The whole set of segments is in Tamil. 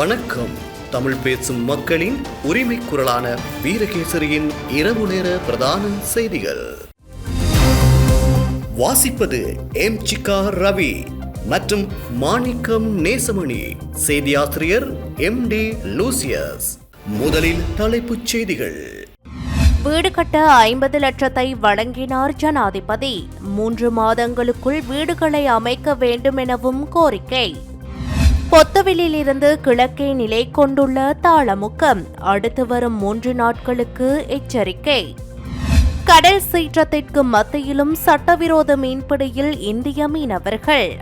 வணக்கம். தமிழ் பேசும் மக்களின் உரிமை குரலான வீரகேசரியின் இரவு நேர பிரதான செய்திகள். வாசிப்பது எம். சிக்கா ரவி மற்றும் மாணிக்கம் நேசமணி. செய்தியாசிரியர் எம். டி. லூசியஸ். முதலில் தலைப்புச் செய்திகள். வீடு கட்ட ஐம்பது லட்சத்தை வழங்கினார் ஜனாதிபதி. மூன்று மாதங்களுக்குள் வீடுகளை அமைக்க வேண்டும் எனவும் கோரிக்கை. பொத்தவிலிருந்து கிழக்கே நிலை கொண்டுள்ள தாளமுக்கம். அடுத்து வரும் மூன்று நாட்களுக்கு எச்சரிக்கை. கடல் சீற்றத்திற்கு மத்தியிலும் சட்டவிரோத மீன்பிடியில் இந்திய மீனவர்கள்.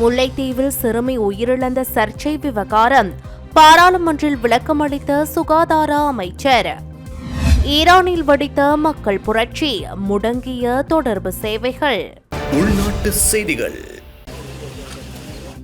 முல்லைத்தீவில் சிறுமி உயிரிழந்த சர்ச்சை விவகாரம். பாராளுமன்றில் விளக்கமளித்த சுகாதார அமைச்சர். ஈரானில் வெடித்த மக்கள் புரட்சி. முடங்கிய தொடர்பு சேவைகள். உள்நாட்டு செய்திகள்.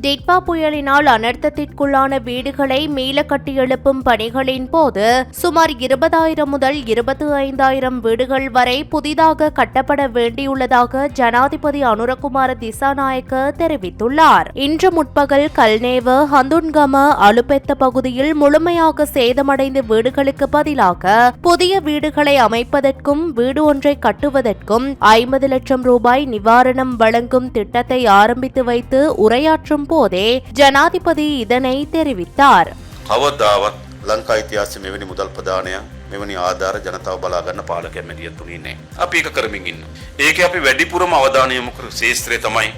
டிட்பா புயலினால் அனர்த்தத்திற்குள்ளான வீடுகளை மீள கட்டியெழுப்பும் பணிகளின் போது சுமார் இருபதாயிரம் முதல் இருபத்தி ஐந்தாயிரம் வீடுகள் வரை புதிதாக கட்டப்பட வேண்டியுள்ளதாக ஜனாதிபதி அனுரகுமார திசாநாயக்க தெரிவித்துள்ளார். இன்று முற்பகல் கல்நேவ ஹந்துன்கம அலுபெத்த பகுதியில் முழுமையாக சேதமடைந்த வீடுகளுக்கு பதிலாக புதிய வீடுகளை அமைப்பதற்கும் வீடு ஒன்றை கட்டுவதற்கும் ஐம்பது லட்சம் ரூபாய் நிவாரணம் வழங்கும் திட்டத்தை ஆரம்பித்து வைத்து உரையாற்றும் போதே ஜனாதிபதி இதனை தெரிவித்தார் කවදාවත් ලංකා ඉතිහාසයේ මෙවැනි මුදල් ප්‍රදානයක් මෙවැනි ආධාර ජනතාව බලාගන්න පාලකයන් මැදිහත් වුණේ නැහැ. අපි ඒක කරමින් ඉන්නවා. ඒකේ අපි වැඩිපුරම අවධානය යොමු කරු ශේෂ්ත්‍රය තමයි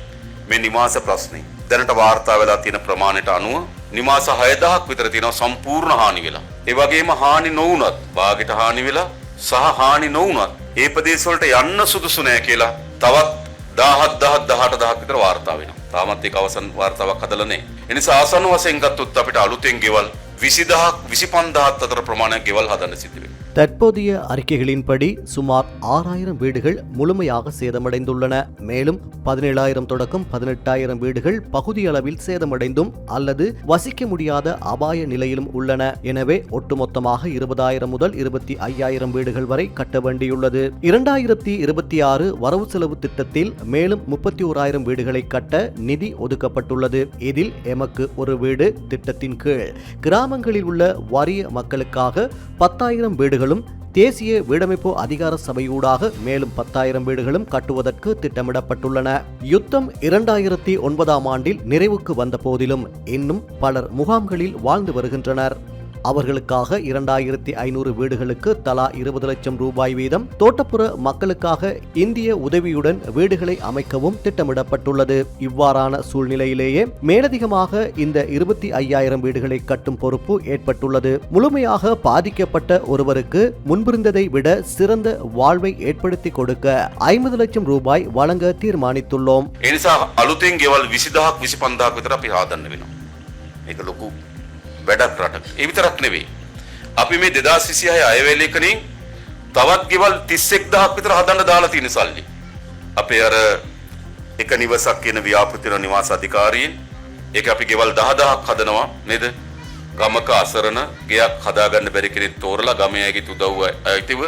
මේ නිවාස ප්‍රශ්නේ. දැනට වාර්තා වෙලා තියෙන ප්‍රමාණයට අනුව නිවාස 6000ක් විතර තියෙනවා සම්පූර්ණ හානි වෙලා. ඒ වගේම හානි නොවුනත් වාගෙට හානි වෙලා සහ හානි නොවුනත් ඒ ප්‍රදේශ වලට යන්න සුදුසු නැහැ කියලා තවත් 17000 18000ක් විතර වාර්තා වෙනවා. තාමත් ඒක අවසන් වාර්තාවක් හදලා නැහැ. ඒ නිසා ආසන්න වශයෙන් ගත්තොත් අපිට අලුතෙන් ගෙවල් 20000ක් 25000ක් අතර ප්‍රමාණයක් ගෙවල් හදන්න සිද්ධ වෙනවා. தற்போதைய அறிக்கைகளின்படி சுமார் ஆறாயிரம் வீடுகள் முழுமையாக சேதமடைந்துள்ளன. மேலும் பதினேழாயிரம் தொடக்கம் பதினெட்டாயிரம் வீடுகள் பகுதியளவில் சேதமடைந்தும் அல்லது வசிக்க முடியாத அபாய நிலையிலும் உள்ளன. எனவே ஒட்டுமொத்தமாக இருபதாயிரம் முதல் இருபத்தி ஐயாயிரம் வீடுகள் வரை கட்ட வேண்டியுள்ளது. இரண்டாயிரத்தி இருபத்தி ஆறு வரவு செலவு திட்டத்தில் மேலும் முப்பத்தி ஓராயிரம் வீடுகளை கட்ட நிதி ஒதுக்கப்பட்டுள்ளது. இதில் எமக்கு ஒரு வீடு திட்டத்தின் கீழ். கிராமங்களில் உள்ள வறிய மக்களுக்காக பத்தாயிரம் வீடுகள் வீடுகளும் தேசிய வீடமைப்பு அதிகார சபையூடாக மேலும் பத்தாயிரம் வீடுகளும் கட்டுவதற்கு திட்டமிடப்பட்டுள்ளன. யுத்தம் இரண்டாயிரத்தி ஒன்பதாம் ஆண்டில் நிறைவுக்கு வந்த போதிலும் இன்னும் பலர் முகாம்களில் வாழ்ந்து வருகின்றனர். அவர்களுக்காக இரண்டாயிரத்தி ஐநூறு வீடுகளுக்கு தலா இருபது லட்சம் ரூபாய் வீதம் தோட்டப்புற மக்களுக்காக இந்திய உதவியுடன் வீடுகளை அமைக்கவும் திட்டமிடப்பட்டுள்ளது இவ்வாறான சூழ்நிலையிலேயே மேலதிகமாக இந்த இருபத்தி ஐயாயிரம் வீடுகளை கட்டும் பொறுப்பு ஏற்பட்டுள்ளது முழுமையாக பாதிக்கப்பட்ட ஒருவருக்கு முன்பிருந்ததை விட சிறந்த வாழ்வை ஏற்படுத்தி கொடுக்க ஐம்பது லட்சம் ரூபாய் வழங்க தீர்மானித்துள்ளோம் ඒ නිසා අලුතෙන් ගෙවල් 20000ක් 25000ක් විතර අපි හදන්න වෙනවා. මේක ලොකු වැඩක් රටක. ඒ විතරක් නෙවෙයි. අපි මේ 2026 අයවැලේකනින් තවත් ගෙවල් 31000ක් විතර හදන්න දාලා තියෙන සල්ලි. අපේ අර එක නිවසක් කියන ව්‍යාපෘතින නිවාස අධිකාරියෙන් ඒක අපි ගෙවල් 10000ක් හදනවා නේද? ගමක අසරණ ගෙයක් හදාගන්න බැරි කෙනෙක් තෝරලා ගමේ අයගේ උදව්ව අයිතිව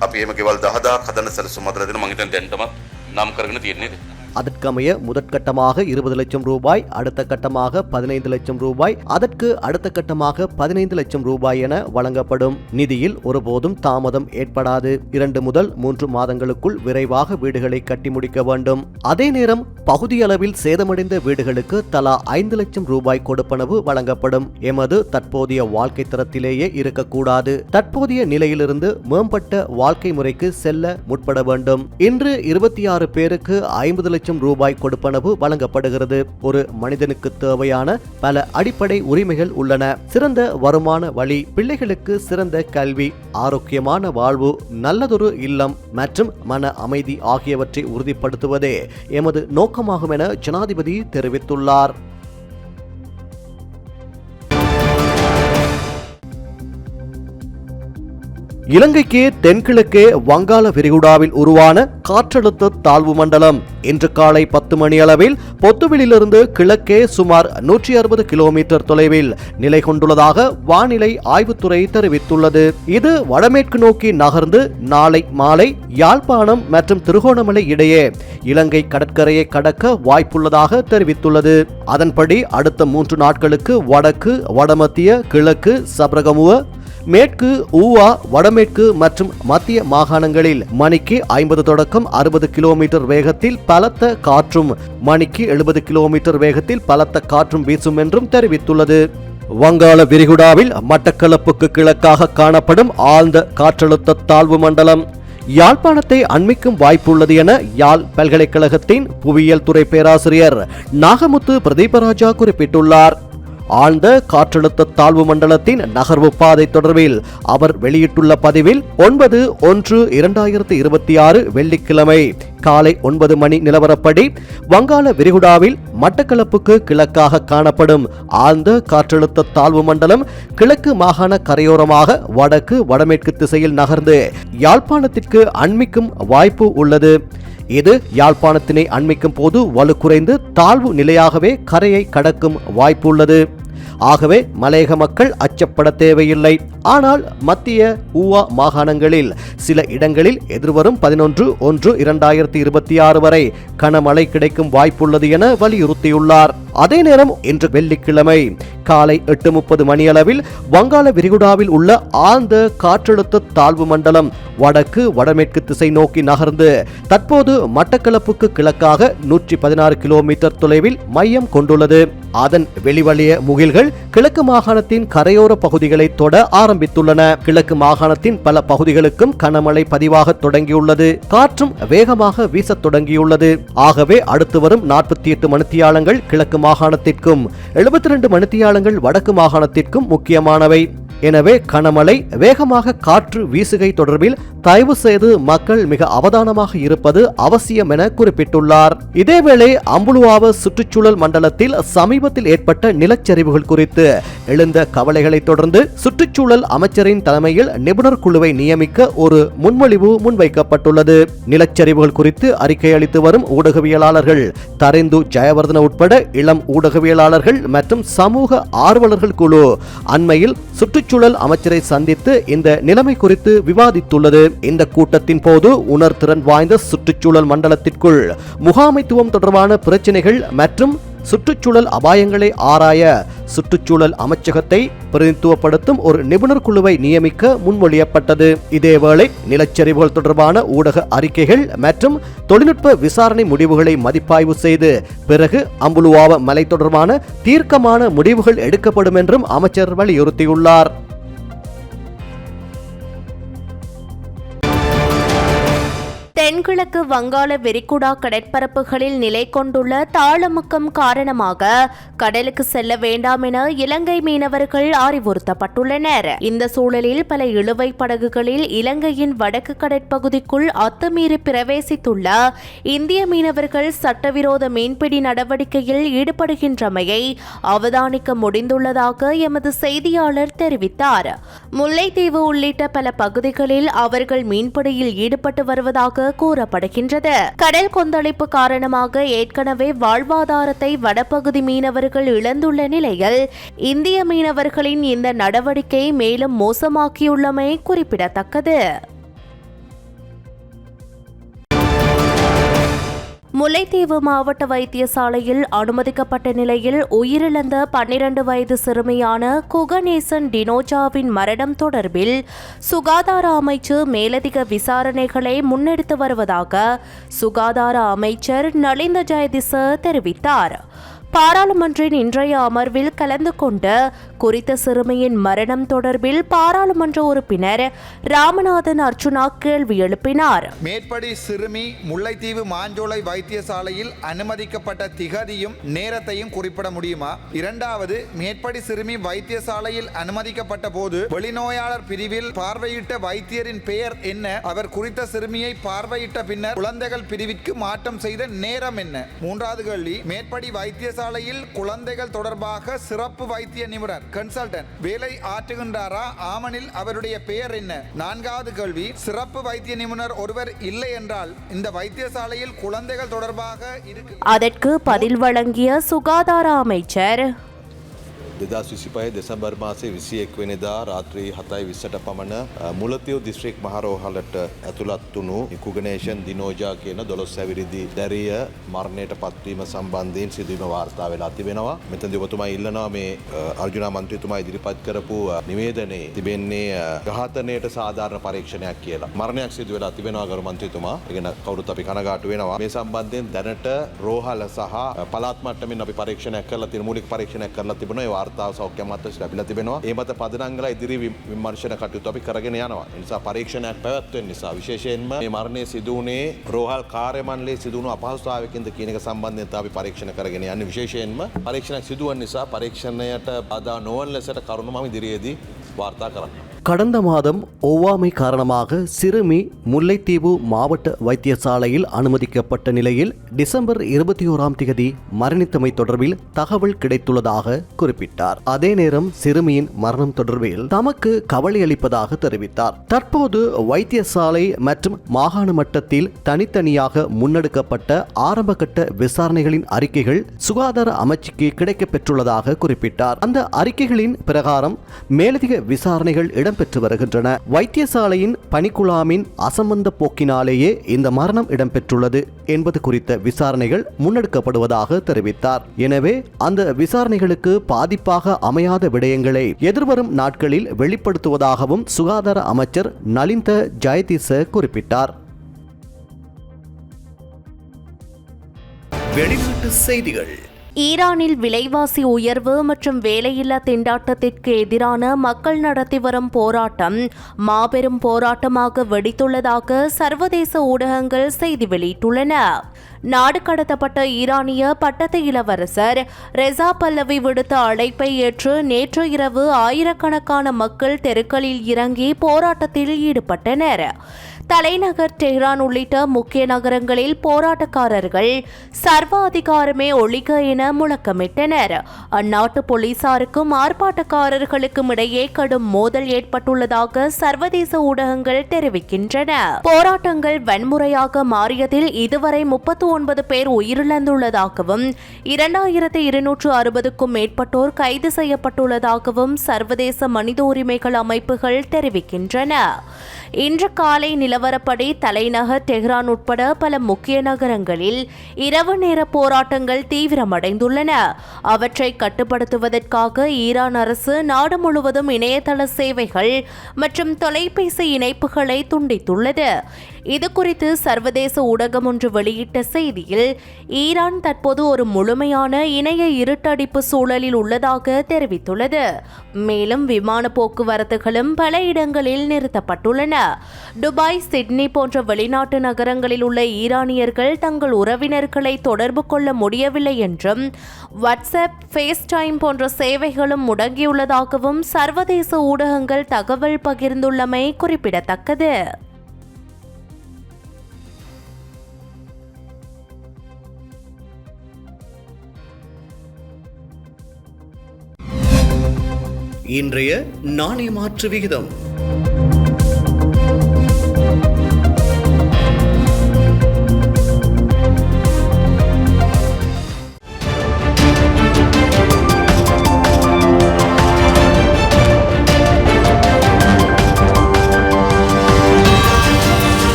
අපි එහෙම ගෙවල් 10000ක් හදන්න සැලසුම් හදලා දෙනවා මම හිතන්නේ දැන්ටමත් නම් කරගෙන තියෙන්නේ නේද? அதற்கமைய முதற்கட்டமாக இருபது லட்சம் ரூபாய் அடுத்த கட்டமாக பதினைந்து லட்சம் ரூபாய் அதற்கு அடுத்த கட்டமாக பதினைந்து லட்சம் ரூபாய் என வழங்கப்படும். நிதியில் ஒருபோதும் தாமதம் ஏற்படாது. இரண்டு முதல் மூன்று மாதங்களுக்குள் விரைவாக வீடுகளை கட்டி முடிக்க வேண்டும். அதே நேரம் பகுதியளவில் சேதமடைந்த வீடுகளுக்கு தலா ஐந்து லட்சம் ரூபாய் கொடுப்பனவு வழங்கப்படும். எமது தற்போதைய வாழ்க்கை தரத்திலேயே இருக்கக்கூடாது. தற்போதைய நிலையிலிருந்து மேம்பட்ட வாழ்க்கை முறைக்கு செல்ல முற்பட வேண்டும். இன்று இருபத்தி ஆறு பேருக்கு ஐம்பது லட்சம் ரூபாய் கொடுப்பனவு வழங்கப்படுகிறது. ஒரு மனிதனுக்கு தேவையான பல அடிப்படை உரிமைகள் உள்ளன. சிறந்த வருமான வழி பிள்ளைகளுக்கு சிறந்த கல்வி ஆரோக்கியமான வாழ்வு நல்லதொரு இல்லம் மற்றும் மன அமைதி ஆகியவற்றை உறுதிப்படுத்துவதே எமது நோக்கமாகும் என ஜனாதிபதி தெரிவித்துள்ளார். இலங்கைக்கு தென்கிழக்கே வங்காள விரிகுடாவில் உருவான காற்றழுத்த தாழ்வு மண்டலம். இன்று காலை பத்து மணி அளவில் பொத்துவிலிருந்து கிழக்கே சுமார் நூற்றி அறுபது கிலோமீட்டர் தொலைவில் நிலை கொண்டுள்ளதாக வானிலை ஆய்வுத்துறை தெரிவித்துள்ளது. இது வடமேற்கு நோக்கி நகர்ந்து நாளை மாலை யாழ்ப்பாணம் மற்றும் திருகோணமலை இடையே இலங்கை கடற்கரையை கடக்க வாய்ப்புள்ளதாக தெரிவித்துள்ளது. அதன்படி அடுத்த மூன்று நாட்களுக்கு வடக்கு வடமத்திய கிழக்கு சபரகமுவ மேற்கு ஊவா வடமேற்கு மற்றும் மத்திய மாகாணங்களில் மணிக்கு ஐம்பது தொடக்கம் அறுபது கிலோமீட்டர் வேகத்தில் பலத்த காற்றும் மணிக்கு எழுபது கிலோமீட்டர் வேகத்தில் பலத்த காற்றும் வீசும் என்றும் தெரிவித்துள்ளது. வங்காள விரிகுடாவில் மட்டக்களப்புக்கு கிழக்காக காணப்படும் ஆழ்ந்த காற்றழுத்த தாழ்வு மண்டலம். யாழ்ப்பாணத்தை அண்மிக்கும் வாய்ப்புள்ளது என யாழ் பல்கலைக்கழகத்தின் புவியியல் துறை பேராசிரியர் நாகமுத்து பிரதீபராஜா குறிப்பிட்டுள்ளார். ஆழ்ந்த காற்றழுத்த தாழ்வு மண்டலத்தின் நகர்வு பாதை தொடர்பில் அவர் வெளியிட்டுள்ள பதிவில் ஒன்பது ஒன்று இரண்டாயிரத்தி இருபத்தி ஆறு வெள்ளிக்கிழமை காலை ஒன்பது மணி நிலவரப்படி வங்காள விரிகுடாவில் மட்டக்களப்புக்கு கிழக்காக காணப்படும் ஆழ்ந்த காற்றழுத்த தாழ்வு மண்டலம் கிழக்கு மாகாண கரையோரமாக வடக்கு வடமேற்கு திசையில் நகர்ந்து யாழ்ப்பாணத்திற்கு அண்மிக்கும் வாய்ப்பு உள்ளது. இது யாழ்ப்பாணத்தினை அண்மிக்கும் போது வலு குறைந்து தாழ்வு நிலையாகவே கரையை கடக்கும் வாய்ப்புள்ளது. ஆகவே மலையக மக்கள் அச்சப்பட தேவையில்லை. ஆனால் மத்திய ஊவா மாகாணங்களில் சில இடங்களில் எதிர்வரும் பதினொன்று ஒன்று இரண்டாயிரத்தி இருபத்தி ஆறு வரை கனமழை கிடைக்கும் வாய்ப்புள்ளது என வலியுறுத்தியுள்ளார். அதே நேரம் இன்று வெள்ளிக்கிழமை காலை எட்டு முப்பது மணியளவில் வங்காள விரிகுடாவில் உள்ள ஆழ்ந்த காற்றழுத்த தாழ்வு மண்டலம் வடக்கு வடமேற்கு திசை நோக்கி நகர்ந்து தற்போது மட்டக்களப்புக்கு கிழக்காக நூற்றி பதினாறு கிலோமீட்டர் தொலைவில் மையம் கொண்டுள்ளது. அதன் வெளிவழிய முகில்கள் கிழக்கு மாகாணத்தின் கரையோர பகுதிகளை தொட ஆரம்பித்துள்ளன. கிழக்கு மாகாணத்தின் பல பகுதிகளுக்கும் கனமழை பதிவாக தொடங்கியுள்ளது. காற்றும் வேகமாக வீசத் தொடங்கியுள்ளது. ஆகவே அடுத்து வரும் நாற்பத்தி எட்டு மணித்தியாலங்கள் கிழக்கு மாகாணத்திற்கும் எழுபத்தி ரெண்டு மணித்தியாலங்கள் வடக்கு மாகாணத்திற்கும் முக்கியமானவை. எனவே கனமழை வேகமாக காற்று வீசுகை தொடர்பில் தயவு செய்து மக்கள் மிக அவதானமாக இருப்பது அவசியம் என குறிப்பிட்டுள்ளார். இதேவேளை அம்புலுவாவ சுற்றுச்சூழல் மண்டலத்தில் சமீபத்தில் ஏற்பட்ட நிலச்சரிவுகள் குறித்து எழுந்த கவலைகளை தொடர்ந்து சுற்றுச்சூழல் அமைச்சரின் தலைமையில் நிபுணர் குழுவை நியமிக்க ஒரு முன்மொழிவு முன்வைக்கப்பட்டுள்ளது. நிலச்சரிவுகள் குறித்து அறிக்கை அளித்து வரும் ஊடகவியலாளர்கள் தரிந்து ஜெயவர்தன உட்பட இளம் ஊடகவியலாளர்கள் மற்றும் சமூக ஆர்வலர்கள் குழு அண்மையில் சுற்றுச்சூழல் அமைச்சரை சந்தித்து இந்த நிலைமை குறித்து விவாதித்துள்ளது. இந்த கூட்டத்தின் போது உணர்திறன் வாய்ந்த சுற்றுச்சூழல் மண்டலத்திற்குள் முகாமைத்துவம் தொடர்பான பிரச்சினைகள் மற்றும் சுற்றுச்சூழல் அபாயங்களை ஆராய சுற்றுச்சூழல் அமைச்சகத்தை பிரதித்துவப்படுத்தும் ஒரு நிபுணர் குழுவை நியமிக்க முன்மொழியப்பட்டது. இதேவேளை நிலச்சரிவுகள் தொடர்பான ஊடக அறிக்கைகள் மற்றும் தொழில்நுட்ப விசாரணை முடிவுகளை மதிப்பாய்வு செய்து பிறகு அம்புலுவாவ மலை தொடர்பான தீர்க்கமான முடிவுகள் எடுக்கப்படும் என்றும் அமைச்சர் வலியுறுத்தியுள்ளார். தென்கிழக்கு வங்காள விரிகுடா கடற்பரப்புகளில் நிலை கொண்டுள்ள தாளமுக்கம் காரணமாக கடலுக்கு செல்ல வேண்டாம் என இலங்கை மீனவர்கள் அறிவுறுத்தப்பட்டுள்ளனர். இந்த சூழலில் பல இழுவை படகுகளில் இலங்கையின் வடக்கு கடற்பகுதிக்குள் அத்துமீறி பிரவேசித்துள்ள இந்திய மீனவர்கள் சட்டவிரோத மீன்பிடி நடவடிக்கையில் ஈடுபடுகின்றமையை அவதானிக்க முடிந்துள்ளதாக எமது செய்தியாளர் தெரிவித்தார். முல்லைத்தீவு உள்ளிட்ட பல பகுதிகளில் அவர்கள் மீன்பிடியில் ஈடுபட்டு வருவதாக கூறப்படுகின்றது. கடல் கொந்தளிப்பு காரணமாக ஏற்கனவே வாழ்வாதாரத்தை வடபகுதி மீனவர்கள் இழந்துள்ள நிலையில் இந்திய மீனவர்களின் இந்த நடவடிக்கை மேலும் மோசமாக்கியுள்ளமை குறிப்பிடத்தக்கது. முல்லைத்தீவு மாவட்ட வைத்தியசாலையில் அனுமதிக்கப்பட்ட நிலையில் உயிரிழந்த பன்னிரண்டு வயது சிறுமியான குகநேசன் டினோஜாவின் மரணம் தொடர்பில் சுகாதார அமைச்சு மேலதிக விசாரணைகளை முன்னெடுத்து வருவதாக சுகாதார அமைச்சர் நலிந்த ஜெயதிச தெரிவித்தார். பாராளுமன்றின் இன்றைய அமர்வில் கலந்து கொண்ட குறித்த சிறுமியின் மரணம் தொடர்பில் பாராளுமன்ற உறுப்பினர் ராமநாதன் அர்ச்சுனா கேள்வி எழுப்பினார். மேற்படி சிறுமி முல்லைத்தீவு மாஞ்சோலை வைத்தியசாலையில் அனுமதிக்கப்பட்ட திகதியும் நேரத்தையும் குறிப்பிட முடியுமா? இரண்டாவது மேற்படி சிறுமி வைத்தியசாலையில் அனுமதிக்கப்பட்ட போது வெளிநோயாளர் பிரிவில் பார்வையிட்ட வைத்தியரின் பெயர் என்ன? அவர் குறித்த சிறுமியை பார்வையிட்ட பின்னர் குழந்தைகள் பிரிவிற்கு மாற்றம் செய்த நேரம் என்ன? மூன்றாவது கேள்வி மேற்படி வைத்திய வைத்தியசாலையில் குழந்தைகள் தொடர்பாக சிறப்பு வைத்திய நிபுணர் கன்சல்டன்ட் வேலை ஆற்றுகின்றாரா? ஆமனில் அவருடைய பெயர் என்ன? நான்காவது கேள்வி சிறப்பு வைத்திய நிபுணர் ஒருவர் இல்லை என்றால் இந்த வைத்தியசாலையில் குழந்தைகள் தொடர்பாக இருக்கு அதற்கு பதில் வழங்கிய சுகாதார அமைச்சர் දෙදස් විසිපය දෙසැම්බර් මාසේ විසි එක්වෙනෙදා රාත්‍රී හතයි විස්සට පමණ අ, මුලතිව් දිස්ත්‍රික් මහරෝහලට ඇතුළත් වුණු ඉකුගනේෂන් දිනෝජා කියන දොළොස් ඇවිරිදි දැරිය මරණයට පත්වීම සම්බන්ධයෙන් සිදුවීම වාර්තා වෙලා තිබෙනවා. මෙතන ඔබතුමා ඉල්ලනවා මේ අ, අර්ජුනා මන්ත්‍රීතුමා ඉදිරිපත් කරපු අ, නිවේදනයේ තිබෙන්නේ අ, ඝාතනයට සාධාරණ පරීක්ෂණයක් කියලා. මරණයක් සිදු වෙලා තිබෙනවා ගරු මන්ත්‍රීතුමා. ඒගෙන කවුරුත් අපි කනගාටු වෙනවා. මේ සම්බන්ධයෙන් දැනට රෝහල සහ අ, පළාත් මට්ටමින් අපි පරීක්ෂණයක් කරලා තියෙන මූලික පරීක්ෂණයක් කරලා තිබෙනවා ඒ වාර්තාව සෞඛ්‍ය අමාත්‍යාංශයට ලැබිලා තිබෙනවා. ඒ මත පදනම් කරලා ඉදිරි විම- විමර්ශන කටයුතු අපි කරගෙන යනවා. ඒ නිසා පරීක්ෂණයක් පැවැත්වෙන නිසා විශේෂයෙන්ම මේ මරණය සිදු වුණේ රෝහල් කාර්ය මණ්ඩලයේ සිදු වුණු අපහසුතාවයකින්ද කියන එක සම්බන්ධයෙන් තමයි අපි පරීක්ෂණ කරගෙන යන්නේ. විශේෂයෙන්ම පරීක්ෂණයක් සිදු වන නිසා පරීක්ෂණයට බාධා නොවන ලෙසට කරුණු මම ඉදිරියේදී වාර්තා කරන්නම්. கடந்த மாதம் ஒவ்வாமை காரணமாக சிறுமி முல்லைத்தீவு மாவட்ட வைத்தியசாலையில் அனுமதிக்கப்பட்ட நிலையில் டிசம்பர் இருபத்தி ஓராம் தேதி மரணித்தமை தொடர்பில் தகவல் கிடைத்துள்ளதாக குறிப்பிட்டார். அதே நேரம் சிறுமியின் மரணம் தொடர்பில் தமக்கு கவலை அளிப்பதாக தெரிவித்தார். தற்போது வைத்தியசாலை மற்றும் மாகாண மட்டத்தில் தனித்தனியாக முன்னெடுக்கப்பட்ட ஆரம்பகட்ட விசாரணைகளின் அறிக்கைகள் சுகாதார அமைச்சுக்கு கிடைக்கப் பெற்றுள்ளதாக குறிப்பிட்டார். அந்த அறிக்கைகளின் பிரகாரம் மேலதிக விசாரணைகள் இடம்பெற்று வருகின்றன. வைத்தியசாலையின் பணிக்குழாமின் அசம்பந்த போக்கினாலேயே இந்த மரணம் இடம்பெற்றுள்ளது என்பது குறித்த விசாரணைகள் முன்னெடுக்கப்படுவதாக தெரிவித்தார். எனவே அந்த விசாரணைகளுக்கு பாதிப்பாக அமையாத விடயங்களை எதிர்வரும் நாட்களில் வெளிப்படுத்துவதாகவும் சுகாதார அமைச்சர் நலிந்த ஜெயதிச குறிப்பிட்டார். வெளிநாட்டு செய்திகள். ஈரானில் விலைவாசி உயர்வு மற்றும் வேலையில்லா திண்டாட்டத்திற்கு எதிரான மக்கள் நடத்தி வரும் போராட்டம் மாபெரும் போராட்டமாக வெடித்துள்ளதாக சர்வதேச ஊடகங்கள் செய்தி வெளியிட்டுள்ளன. நாடு கடத்தப்பட்ட ஈரானிய பட்டத்து இளவரசர் ரெசா பல்லவி விடுத்த அழைப்பை ஏற்று நேற்று இரவு ஆயிரக்கணக்கான மக்கள் தெருக்களில் இறங்கி போராட்டத்தில் ஈடுபட்டனர். தலைநகர் டெஹ்ரான் உள்ளிட்ட முக்கிய நகரங்களில் போராட்டக்காரர்கள் சர்வ அதிகாரமே ஒழிக என முழக்கமிட்டனர். அந்நாட்டு போலீசாருக்கும் ஆர்ப்பாட்டக்காரர்களுக்கும் இடையே கடும் மோதல் ஏற்பட்டுள்ளதாக சர்வதேச ஊடகங்கள் தெரிவிக்கின்றன. போராட்டங்கள் வன்முறையாக மாறியதில் இதுவரை முப்பத்தி ஒன்பது பேர் உயிரிழந்துள்ளதாகவும் இரண்டாயிரத்தி இருநூற்று அறுபதுக்கும் மேற்பட்டோர் கைது செய்யப்பட்டுள்ளதாகவும் சர்வதேச மனித உரிமைகள் அமைப்புகள் தெரிவிக்கின்றன. இன்று காலை நிலவரப்படி தலைநகர் டெஹ்ரான் உட்பட பல முக்கிய நகரங்களில் இரவு நேர போராட்டங்கள் தீவிரமடைந்துள்ளன. அவற்றை கட்டுப்படுத்துவதற்காக ஈரான் அரசு நாடு முழுவதும் இணையதள சேவைகள் மற்றும் தொலைபேசி இணைப்புகளை துண்டித்துள்ளது. இதுகுறித்து சர்வதேச ஊடகம் ஒன்று வெளியிட்ட செய்தியில் ஈரான் தற்போது ஒரு முழுமையான இணைய இருட்டடிப்பு சூழலில் உள்ளதாக தெரிவித்துள்ளது. மேலும் விமான போக்குவரத்துகளும் பல இடங்களில் நிறுத்தப்பட்டுள்ளன. துபாய் சிட்னி போன்ற வெளிநாட்டு நகரங்களில் உள்ள ஈரானியர்கள் தங்கள் உறவினர்களை தொடர்பு கொள்ள முடியவில்லை என்றும் வாட்ஸ்அப் ஃபேஸ் டைம் போன்ற சேவைகளும் முடங்கியுள்ளதாகவும் சர்வதேச ஊடகங்கள் தகவல் பகிர்ந்துள்ளமை குறிப்பிடத்தக்கது. இன்றைய நாணய மாற்று விகிதம்.